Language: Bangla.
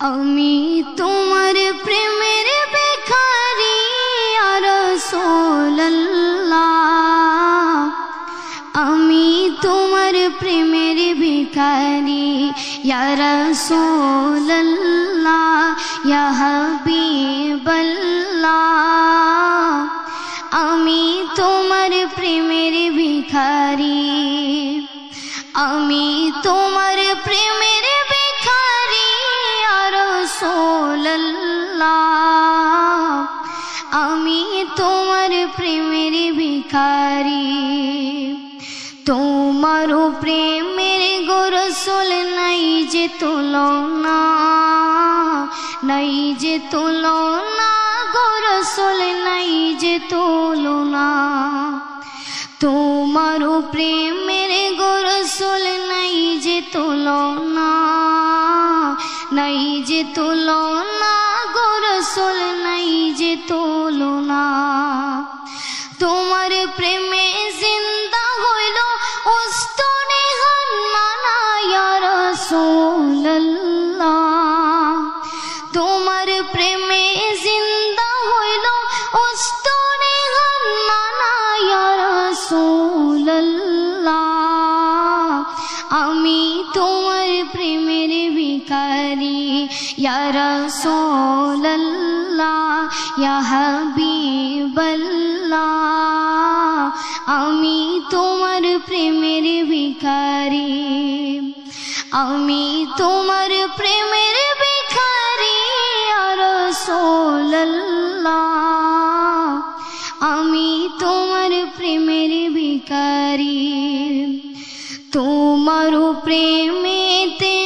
আমি তোমার প্রেমের বেখারি আর আমি তোমার প্রেমের ভিখারি রসোল্লাহ হাবিবল্লাহ আমি তোমার প্রেমের ভিখারি আমি তোমার আমি তোমার প্রেমের ভিখারি। তোমার প্রেমের গোরসল নাই যে তুলনা, নাই যে তুলনা, গোরসল নাই যে তুলনা। তোমার প্রেমের গোরসল নাই যে তুলনা যে তুলনা গোরসল নাই যে তুলনা। তোমার প্রেমে জিন্দা হইল ওস্তনে হান্নানা ইয়া রাসূলুল্লাহ। তোমার প্রেমে জিন্দা হইল ওস্তনে হান্নানা ইয়া রাসূলুল্লাহ। আমি তোমার প্রেমের ভিখারি ইয়া রাসূলুল্লাহ ইয়া হাবিবাল্লাহ আমি তোমার প্রেমের ভিখারি আমি তোমার প্রেমের ভিখারি ইয়া রাসূলুল্লাহ আমি তোমার প্রেমের ভিখারি তোমার প্রেমেতে আমার